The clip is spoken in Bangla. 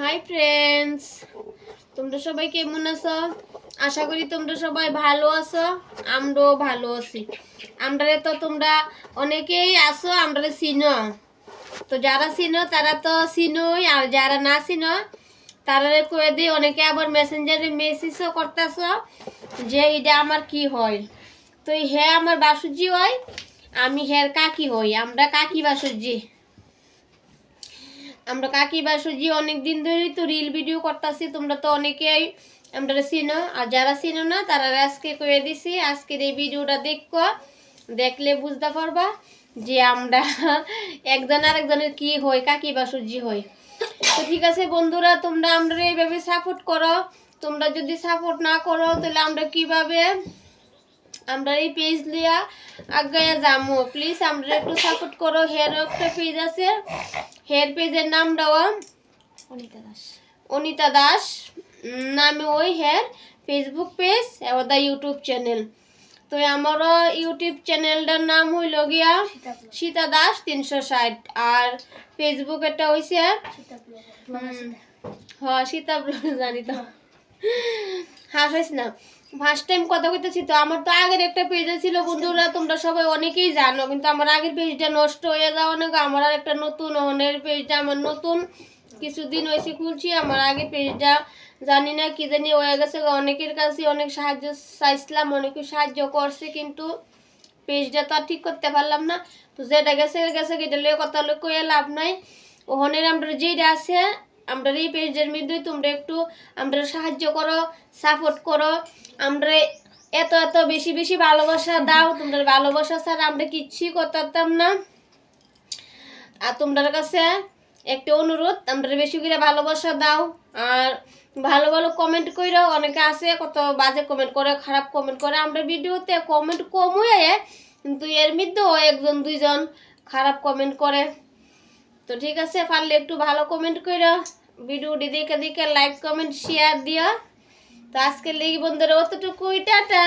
হাই ফ্রেন্ডস তোমরা সবাই কেমন আছো? আশা করি তোমরা সবাই ভালো আছো। আমরাও ভালো আছি। আমরা তো তোমরা অনেকেই আছো আমরা চিনো। তো যারা চিনো, তারা তো চিনোই। আর যারা না চিনো তারা কয়ে দিই, অনেকে আবার মেসেঞ্জারে মেসেজও করতেছ যে, এটা আমার কি হয়? তো হ্যাঁ আমার বাসুজি হয় আমি হের কাকি হই। আমরা কাকি বাসুজি। আমরা কাকি বাসুজি অনেক দিন ধরেই তো রিল ভিডিও করতেছি, তোমরা তো অনেকেই আমরা চিনো। আর যারা চিনো না, তারা আজকে করে দিছি, আজকের এই ভিডিওটা দেখো, দেখলে বুঝতে পারবা যে আমরা একজন আরেকজনের কি হয় কাকি বাসুজি হয় তো ঠিক আছে বন্ধুরা, তোমরা আমরা এইভাবে সাপোর্ট করো। তোমরা যদি সাপোর্ট না করো, তাহলে আমরা কীভাবে আমরা এই পেজ লিয়া আগে যাব প্লিজ আমরা একটু সাপোর্ট করো। হেয়ার একটা পেজ আছে। হেয়ার পেজের নাম দেওয়া অনিতা দাস। অনিতা দাস নামে ওই হেয়ার ফেসবুক পেজ এবং দা ইউটিউব চ্যানেল তো আমারও ইউটিউব চ্যানেলটার নাম হইল গিয়া সীতা দাস তিনশো ষাট। আর ফেসবুক এটা হইছে। হ্যাঁ সীতা জানি তো। হাসাইস না ফার্স্ট টাইম কথা কইতেছি তো আমার তো আগের একটা পেজ ছিল বন্ধুরা তোমরা সবাই অনেকেই জানো কিন্তু আমার আগের পেজটা নষ্ট হয়ে যাওয়া না আমার আর একটা নতুন অনের পেজটা আমার নতুন কিছুদিন হয়েছে খুলছি আমার আগের পেজটা জানি না কি জানি হয়ে গেছে অনেকের কাছে অনেক সাহায্য চাইছিলাম অনেকে সাহায্য করছে কিন্তু পেজটা তো ঠিক করতে পারলাম না তো যেটা গেছে গেছে এটা লিয়ে কথা লোক লাভ নাই ওখানের আমরা যেটা আছে আমরা এই পেজের মধ্যে তোমরা একটু আমরা সাহায্য করো সাপোর্ট করো। আমরা এত এত বেশি বেশি ভালোবাসা দাও। তোমরা ভালোবাসা ছাড়া আমরা কিচ্ছুই করতাম না। আর তোমাদের কাছে একটা অনুরোধ, আমরা বেশি করে ভালোবাসা দাও। আর ভালো ভালো কমেন্ট কইরো। অনেকে আছে, কত বাজে কমেন্ট করে, খারাপ কমেন্ট করে। আমরা ভিডিওতে কমেন্ট কম হয়ে, কিন্তু এর মধ্যেও একজন, দুইজন খারাপ কমেন্ট করে। তো ঠিক আছে, পারলে একটু ভালো কমেন্ট কইরো। ভিডিওটি দেখে দেখে লাইক কমেন্ট শেয়ার দিও। তো আজকের লেগে বন্ধুরা, অতটুকুই, টাটা!